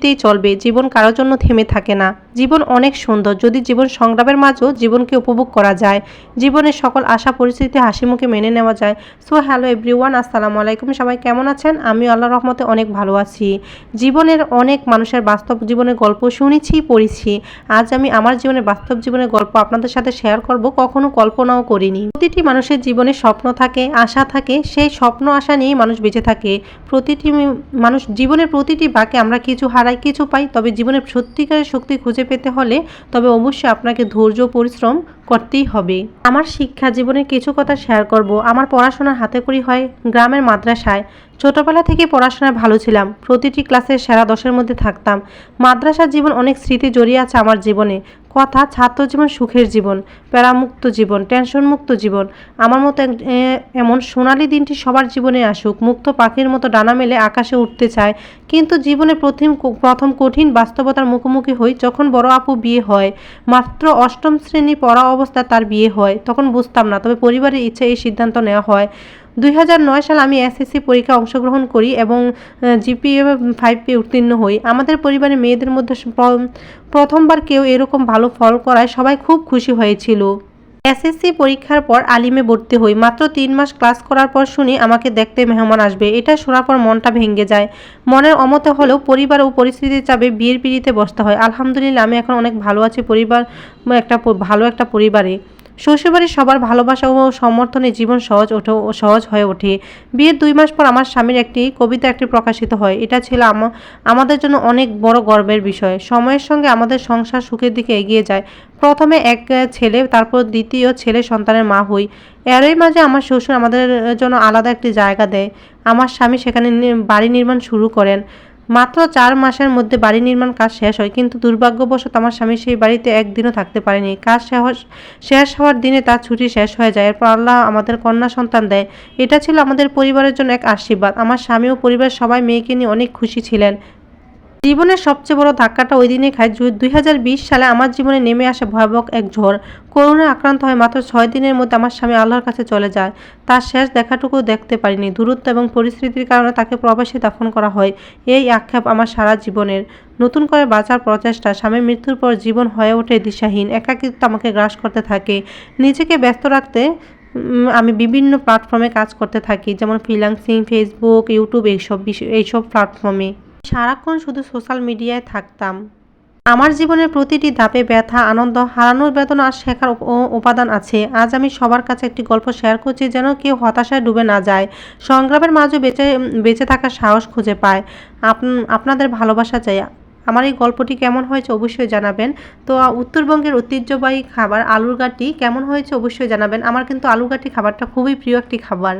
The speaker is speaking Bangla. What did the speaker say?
গতিতেই চলবে, জীবন কারোর জন্য থেমে থাকে না। জীবন অনেক সুন্দর, যদি জীবন সংগ্রামের মাঝেও জীবনকে উপভোগ করা যায়। জীবনের সকল আশা, পরিস্থিতি হাসি মুখে মেনে নেওয়া যায়। সো, হ্যালো এভরিওয়ান, আসসালামু আলাইকুম। সবাই কেমন আছেন? আমি আল্লাহ রহমতে অনেক ভালো আছি। জীবনের অনেক মানুষের বাস্তব জীবনের গল্প শুনেছি, পড়েছি। আজ আমি আমার জীবনের বাস্তব জীবনের গল্প আপনাদের সাথে শেয়ার করব, কখনো কল্পনাও করিনি। প্রতিটি মানুষের জীবনে স্বপ্ন থাকে, আশা থাকে, সেই স্বপ্ন, আশা নিয়েই মানুষ বেঁচে থাকে। প্রতিটি মানুষ, জীবনের প্রতিটি বাঁকে আমরা কিছু হারাই কিছু পাই, তবে জীবনের সত্যিকারের শক্তি খুঁজে পেতে হলে তবে অবশ্যই আপনাকে ধৈর্য, পরিশ্রম করতেই হবে। আমার শিক্ষা জীবনের কিছু কথা শেয়ার করব। আমার পড়াশোনার হাতে করি হয় গ্রামের মাদ্রাসায়। ছোটবেলা থেকে পড়াশোনায় ভালো ছিলাম। প্রতিটি ক্লাসের সেরা দশের মধ্যে থাকতাম। মাদ্রাসার জীবন অনেক স্মৃতি জড়িয়ে আছে আমার জীবনে। কথা, ছাত্র জীবন, সুখের জীবন, প্যারামুক্ত জীবন, টেনশনমুক্ত জীবন। আমার মতো এমন সোনালি দিনটি সবার জীবনে আসুক। মুক্ত পাখির মতো ডানা মেলে আকাশে উঠতে চায়। কিন্তু জীবনে প্রথম প্রথম কঠিন বাস্তবতার মুখোমুখি হই যখন বড় আপু বিয়ে হয়। মাত্র অষ্টম শ্রেণি পড়া অবস্থায় তার বিয়ে হয়, তখন বুঝতাম না। তবে পরিবারের ইচ্ছে এই সিদ্ধান্ত নেওয়া হয়। দুই সালে আমি এসএসসি পরীক্ষায় অংশগ্রহণ করি এবং জিপিএ ফাইভ পে উত্তীর্ণ হই। আমাদের পরিবারে মেয়েদের মধ্যে প্রথমবার কেউ এরকম ভালো ফল করায় সবাই খুব খুশি হয়েছিল। এসএসসি পরীক্ষার পর আলিমে ভর্তি হই। মাত্র তিন মাস ক্লাস করার পর শুনি আমাকে দেখতে মেহমান আসবে। এটা শোনার পর মনটা ভেঙে যায়। মনের অমতে হলেও পরিবার ও পরিস্থিতির চাপে বিয়ের পিড়িতে বসতে হয়। আলহামদুলিল্লাহ, আমি এখন অনেক ভালো আছি পরিবার, একটা ভালো একটা পরিবারে। শ্বশুরবাড়ির সবার ভালোবাসা ও সমর্থনে জীবন সহজ ওঠে সহজ হয়ে ওঠে। বিয়ের দুই মাস পর আমার স্বামীর একটি কবিতা একটি প্রকাশিত হয়। এটা ছিল আমা- আমাদের জন্য অনেক বড় গর্বের বিষয়। সময়ের সঙ্গে আমাদের সংসার সুখের দিকে এগিয়ে যায়। প্রথমে এক ছেলে, তারপর দ্বিতীয় ছেলে সন্তানের মা হই। এরই মাঝে আমার শ্বশুর আমাদের জন্য আলাদা একটি জায়গা দেয়। আমার স্বামী সেখানে বাড়ি নির্মাণ শুরু করেন। মাত্র চার মাসের মধ্যে বাড়ি নির্মাণ কাজ শেষ হয়, কিন্তু দুর্ভাগ্যবশত আমার স্বামী সেই বাড়িতে একদিনও থাকতে পারেনি। কাজ শেষ- হওয়ার দিনে তার ছুটি শেষ হয়ে যায়। এরপর আল্লাহ আমাদের কন্যা সন্তান দেয়। এটা ছিল আমাদের পরিবারের জন্য এক আশীর্বাদ। আমার স্বামী ও পরিবারের সবাই মেয়েকে নিয়ে অনেক খুশি ছিলেন। জীবনের সবচেয়ে বড় ধাক্কাটা ওই দিনে খায়। দুই হাজার বিশ সালে আমার জীবনে নেমে আসে ভয়াবহ এক ঝড়। করোনা আক্রান্ত হয়ে মাত্র ছয় দিনের মধ্যে আমার স্বামী আল্লাহর কাছে চলে যায়। তার শেষ দেখাটুকু দেখতে পারিনি। দূরত্ব এবং পরিস্থিতির কারণে তাকে প্রবাসে দাফন করা হয়। এই আক্ষেপ আমার সারা জীবনের। নতুন করে বাঁচার প্রচেষ্টা। স্বামীর মৃত্যুর পর জীবন হয়ে ওঠে দিশাহীন। একাকিত্ব আমাকে গ্রাস করতে থাকে। নিজেকে ব্যস্ত রাখতে আমি বিভিন্ন প্ল্যাটফর্মে কাজ করতে থাকি। যেমন ফ্রিল্যান্সিং ফেসবুক ইউটিউব এইসব বিষয় এইসব প্ল্যাটফর্মে সারাক্ষণ শুধু সোশ্যাল মিডিয়ায় থাকতাম। আমার জীবনের প্রতিটি ধাপে ব্যথা, আনন্দ, হারানোর বেদনা আর শেখার উপাদান আছে। আজ আমি সবার কাছে একটি গল্প শেয়ার করছি যেন কেউ হতাশায় ডুবে না যায়। সংগ্রামের মাঝে বেঁচে বেঁচে থাকার সাহস খুঁজে পায়। আপ- আপনাদের ভালোবাসা চাই। আমার এই গল্পটি কেমন হয়েছে অবশ্যই জানাবেন। তো উত্তরবঙ্গের ঐতিহ্যবাহী খাবার আলুর গাটি কেমন হয়েছে অবশ্যই জানাবেন। আমার কিন্তু আলুর গাটি খাবারটা খুবই প্রিয় একটি খাবার।